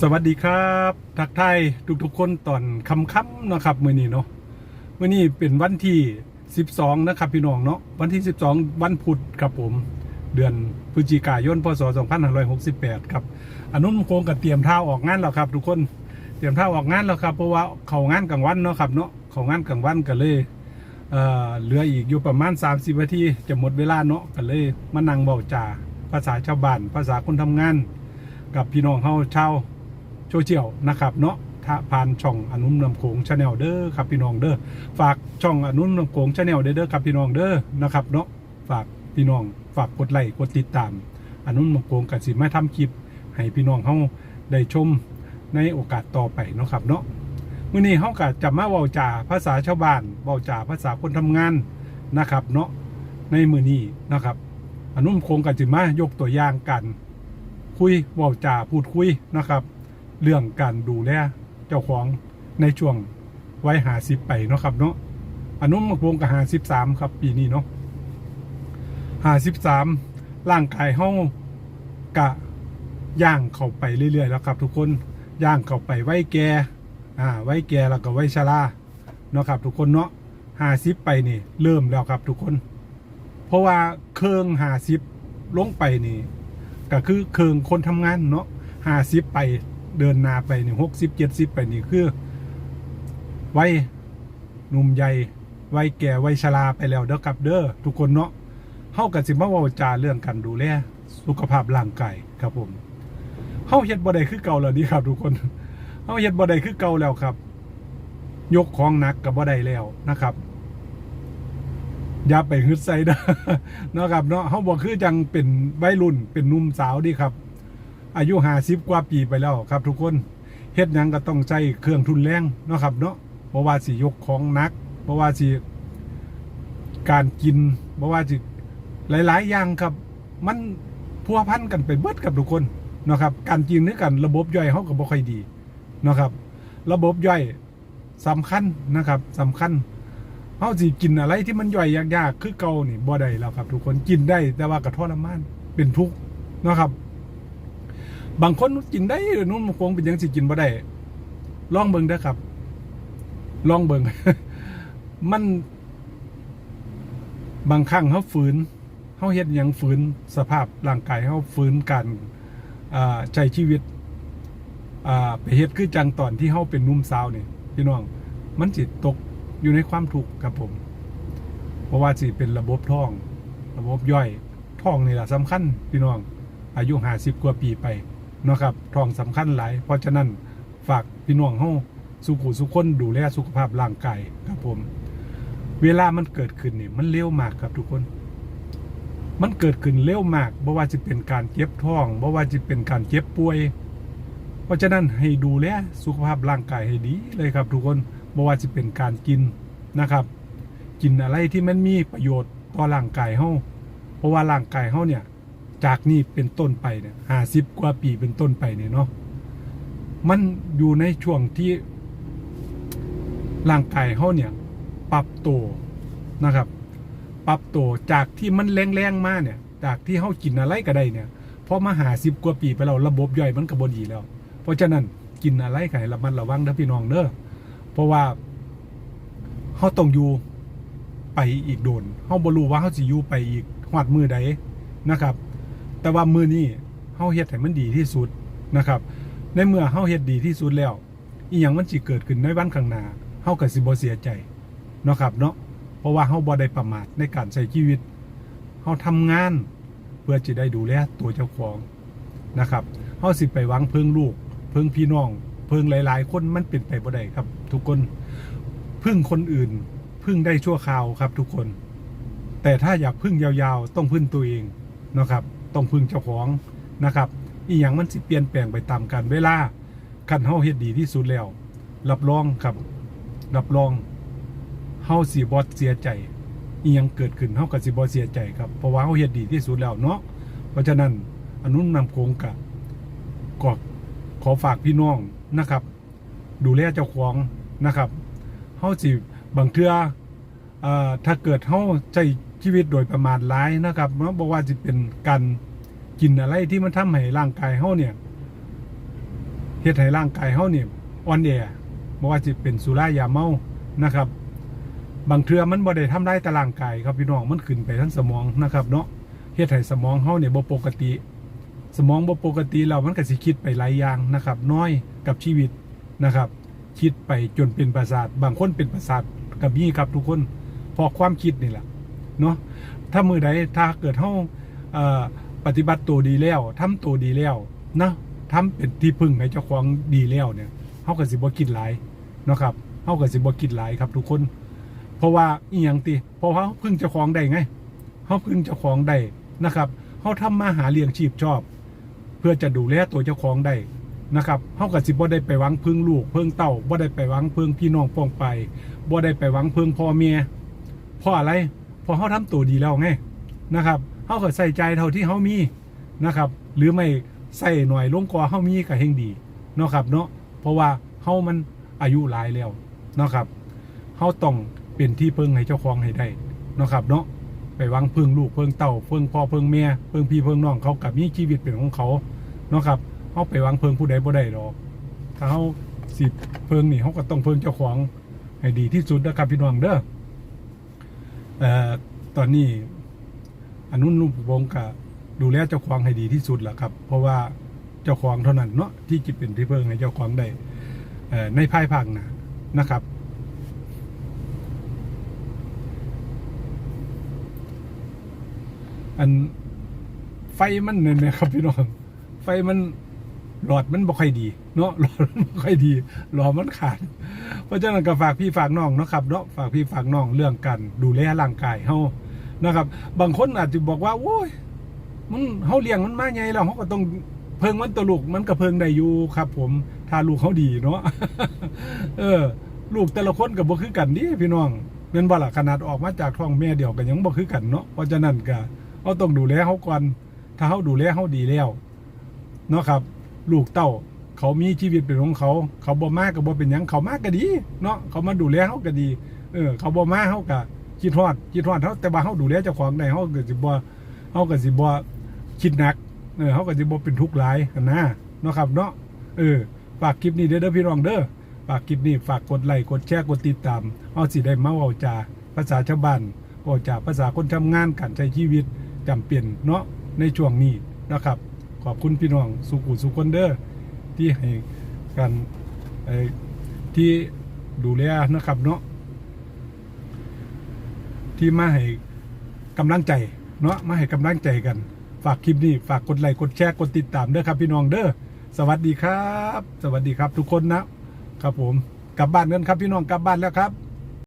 สวัสดีครับทักทายทุกๆคนตอนค่ำๆนะครับมื้อนี้เนาะมื้อนี้เป็นวันที่ 12 นะครับพี่น้องเนาะวันที่ 12 วันพุธครับผม เดือนพฤศจิกายนพศ2568 ครับอนนู้นโคงกับเตรียมท่าออกงานแล้วครับ ทุกคนเตรียมท่าออกงานแล้วครับเพราะว่าเขางานกลางวันเนาะครับเนาะเขางานกลางวันก็เลยเอ่อเหลืออีกอยู่ประมาณ 30นาทีจะหมดเวลาเนาะก็เลยมานั่งเบาจ่าภาษาชาวบ้านภาษาคนทำงาน กับพี่น้องเฮาชาว โซเชียลนะครับเนาะถ้าผ่านช่องอนุนนำโขงชาแนลเด้อครับพี่น้องเด้อฝากช่องอนุนนำโขงชาแนลเด้อเด้อครับพี่น้องเด้อนะครับเนาะฝากพี่น้องฝากกดไลค์กดติดตาม อนุนนำโขงกับสิมาทำคลิป ให้พี่น้องเฮาได้ชมในโอกาสต่อไปเนาะครับเนาะมื้อนี้เฮาก็จะมาเว้าจ่าภาษาชาวบ้านเว้าจ่าภาษาคนทำงานนะครับ เนาะในมื้อนี้นะครับ อนุนโคงก็สิมายกตัวอย่างกัน คุยเว่าจาพูดคุยนะครับ เรื่องการดูแลเจ้าของในช่วงวัยหาสิบไปเนาะครับเนาะอนุมวงกับหาสิบสามครับ ปีนี้เนาะหาสิบสามร่างกายเฮากะย่างเข้าไปเรื่อยๆแล้วครับ ทุกคนย่างเข้าไปไว้แก่อ่าไว้แก่แล้วก็ไว้ชราเนาะครับ ทุกคนเนาะหาสิบไปนี่ เริ่มแล้วครับ ทุกคน เพราะว่าเครื่องหาสิบลงไปนี่ ก็คือเคืองคนทำงานเนาะห้าสิบไป เดินนาไปนี่หกสิบเจ็ดสิบไปนี่คือไว้หนุ่มใหญ่ไว้แก่ไว้ชราไปแล้วเด้อครับเด้อทุกคนเนาะเฮากับสิมาว้าจาเรื่องการดูแลสุขภาพร่างกายครับผมเฮาเฮ็ดบ่ได้คือเก่าแล้วนี่ครับ ทุกคนเฮาเฮ็ดบ่ได้คือเก่าแล้วครับ ยกของหนักกับบ่ได้แล้วนะครับอย่าไปฮึดใส่เด้อเนาะครับเนาะเขาบอคือจังเป็นวัยรุ่นเป็นหนุ่มสาวดีครับ อายุห้าสิบกว่าปีไปแล้วครับ ทุกคนเฮ็ดยังก็ต้องใช้เครื่องทุนแรงเนาะครับเนาะเพราะว่าสิยกของนักเพราะว่าสิการกินเพราะว่าสิหลาย ๆ อย่างครับ มันพัวพันกันไปเบิดกับทุกคนเนาะครับ การกินนี่กันระบบย่อยเขาก็บ่ค่อยดีเนาะครับ ระบบย่อยสำคัญนะครับสำคัญเฮาสิกินอะไรที่มันย่อยยากๆคือเก่านี่บ่ได้แล้วครับ ทุกคนกินได้แต่ว่ากระทรมานเป็นทุกข์เนาะครับ บางคนกินได้นุ่นคงเป็นยังสิกินบ่ได้ลองเบิ่งเด้อครับ ลองเบิ่งมัน บางครั้งเฮาฝืนเฮาเฮ็ดหยังฝืนสภาพร่างกายเฮาฝืนการอ่าใช้ชีวิตอ่าไปเฮ็ดคือจังตอนที่เฮาเป็นนุ่มสาวนี่พี่น้อง มันจิตตกอยู่ในความทุกข์ครับผม เพราะว่าสิเป็นระบบท้อง ระบบย่อยท้องนี่แหละสำคัญพี่น้องอายุห้าสิบกว่าปีไป เนาะครับท้องสำคัญหลาย เพราะฉะนั้นฝากพี่น้องเฮาสุขุสุขคนดูแลสุขภาพร่างกายครับผม เวลามันเกิดขึ้นนี่มันเร็วมากครับทุกคน มันเกิดขึ้นเร็วมากบ่ว่าจะเป็นการเจ็บท้องบ่ว่าจะเป็นการเจ็บป่วย เพราะฉะนั้นให้ดูแลสุขภาพร่างกายให้ดีเลยครับทุกคนบ่ว่าจะเป็นการกินนะครับ กินอะไรที่มันมีประโยชน์ต่อร่างกายเฮาเพราะว่าร่างกายเฮาเนี่ย จากนี้เป็นต้นไปเนี่ยห้าสิบกว่าปีเป็นต้นไปเนี่ยเนาะมันอยู่ในช่วงที่ร่างกายเฮาเนี่ย ปรับตัวนะครับ ปรับตัวจากที่มันแรงๆมากเนี่ย จากที่เฮากินอะไรก็ได้เนี่ยพอมาหาสิบกว่าปีไปแล้วระบบย่อยมันก็บ่ดีแล้ว เพราะฉะนั้นกินอะไรก็ให้ระมัดระวังเด้อพี่น้องเด้อเพราะว่าเฮาต้องอยู่ไปอีกโดนเฮาบ่รู้ว่าเฮาสิอยู่ไปอีกฮอดมือใดนะครับ แต่ว่ามือนี้เฮาเฮ็ดให้มันดีที่สุดนะครับ ในเมื่อเฮาเฮ็ดดีที่สุดแล้ว อีหยังมันสิเกิดขึ้นในวันข้างหน้าเฮาก็สิบ่เสียใจเนาะครับเนาะเพราะว่าเฮาบ่ได้ประมาทในการใช้ชีวิตเฮาทำงานเพื่อจะได้ดูแลตัวเจ้าของนะครับเฮาสิไปหวังเพิ่งลูก เพิ่งพี่น้อง เพิ่งหลาย ๆ คนมันเป็นไปบ่ได้ครับ ทุกคนพึ่งคนอื่น พึ่งได้ชั่วคราวครับทุกคน แต่ถ้าอยากพึ่งยาวๆ ต้องพึ่งตัวเองนะครับ ต้องพึ่งเจ้าของนะครับอีหยังมันสิเปลี่ยนแปลงไปตามกาลเวลาคันเฮาเฮ็ดดีที่สุดแล้ว รับรองครับ รับรองเฮาสิบ่เสียใจอีหยังเกิดขึ้นเฮาก็สิบ่เสียใจครับเพราะว่าเฮาเฮ็ดดีที่สุดแล้วเนาะเพราะฉะนั้นอนุนำโครงกะก็ขอฝากพี่น้องนะครับ ดูแลเจ้าของนะครับเฮาสิบางเทื่อเอ่อถ้าเกิดเฮาใช้ ชีวิตโดยประมาทร้ายนะครับเนาะบ่ว่าจะเป็นการกินอะไรที่มันทำให้ร่างกายเฮาเนี่ยเฮ็ดให้ร่างกายเฮาเนี่ยอ่อนแอบ่ว่าสิเป็นสุรายาเมานะครับ บางเทื่อมันบ่ได้ทำร้ายแต่ร่างกายครับพี่น้องมันขึ้นไปทั้งสมองนะครับเนาะเฮ็ดให้สมองเฮาเนี่ยบ่ปกติ สมองบ่ปกติแล้วมันก็สิคิดไปหลายอย่างนะครับ น้อยกับชีวิตนะครับ คิดไปจนเป็นประสาท บางคนเป็นประสาทกับนี่ครับทุกคนพอความคิดนี่แหละ เนาะถ้ามือใดถ้าเกิดเฮาเอ่อปฏิบัติตัวดีแล้วทำตัวดีแล้วนะทำเป็นที่พึ่งให้เจ้าของดีแล้วเนี่ยเฮาก็สิบ่คิดหลายเนาะครับเฮาก็สิบ่คิดหลายครับ ทุกคน เพราะว่าอีหยังติเพราะเฮาพึ่งเจ้าของได้ไงเฮาพึ่งเจ้าของได้นะครับเฮาทำมาหาเลี้ยงชีพชอบ เพื่อจะดูแลตัวเจ้าของได้นะครับเฮาก็สิบ่ได้ไปหวังพึ่งลูกพึ่งเต้าบ่ได้ไปหวังพึ่งพี่น้องป้องไปบ่ได้ไปหวังพึ่งพ่อเมียเพราะอะไร พราะเฮาทำตัวดีแล้วไงนะครับเฮาก็ใส่ใจเท่าที่เฮามีนะครับ หรือไม่ใส่หน่อยลงกว่าเฮามีก็เฮงดีเนาะครับเนาะเพราะว่าเฮามันอายุหลายแล้วเนาะครับเฮาต้องเป็นที่เพึ่งให้เจ้าของให้ได้เนาะครับเนาะไปวังเพึ่งลูกเพึ่งเต้าเพึ่งพ่อเพึ่งเมียพึ่งพี่เพึ่งน้องเขากับมีชีวิตเป็นของเขาเนาะครับเฮาไปวางเพิ่งผู้ใดบ่ได้ดอกถ้าเฮาสิเพิ่งนี่เฮาก็ต้องเพิ่งเจ้าของให้ดีที่สุดนะครับพี่น้องเด้อ เอ่ตอนนี้อนุนุวงก็ดูแลเจ้าของให้ดีที่สุดแหละครับ เพราะว่าเจ้าของเท่านั้นเนาะที่จะเป็นที่เพิ่งให้เจ้าของได้ในภายภาคหน้านะครับอันไฟมันเนี่ยนะครับพี่น้องไฟมันหลอดมันบ่ค่อยดี เนาะหลอดมันบ่ค่อยดีหลอดมันขาด เพราะฉะนั้นก็ฝากพี่ฝากน้องนะครับเนาะฝากพี่ฝากน้องเรื่องกันดูแลร่างกายเฮานะครับ บางคนอาจจะบอกว่าโอ้ยมันเฮาเลี้ยงมันมาไงแล้วเฮาก็ต้องเพิงมันตัวลูกมันก็เพิงได้อยู่ครับ ผมถ้าลูกเขาดีเนาะเออ ลูกแต่ละคนก็บบ่คือกันดิพี่น้องแม่นบ่ล่ะขนาดออกมาจากท้องแม่เดียวกันยังบ่คือกันเนาะเพราะฉะนั้นก็เฮาต้องดูแลเฮาก่อนถ้าเฮาดูแลเฮาดีแล้วเนาะครับ ลูกเต้า เขามีชีวิตเป็นของเขา เขาบ่มากก็บ่เป็นหยังเขามากก็ดีเนาะเขามาดูแลเฮาก็ดี เออ เขาบ่มาเฮาก็คิดฮอดคิดฮอดเฮาแต่ว่าเฮาดูแลเจ้าของได้เฮาก็สิบ่เฮาก็สิบ่คิดหนักเออเฮาก็สิบ่เป็นทุกข์หลายกันนะเนาะครับเนาะเออฝากคลิปนี้เด้อเด้อพี่น้องเด้อฝากคลิปนี้ฝากกดไลค์กดแชร์กดติดตามเฮาสิได้มาเว้าจาภาษาชาวบ้านเว้าจาภาษาคนทำงานการใช้ชีวิตจำเป็นเนาะในช่วงนี้นะครับ ขอบคุณพี่น้องสุขุสุคนเด้อ ที่ให้กันที่ดูแลนะครับเนาะที่มาให้กำลังใจเนาะมาให้กำลังใจกัน ฝากคลิปนี้ฝากกดไลค์กดแชร์กดติดตามเด้อครับพี่น้องเด้อสวัสดีครับ สวัสดีครับทุกคนนะครับผมกลับบ้านกันครับพี่น้องกลับบ้านแล้วครับ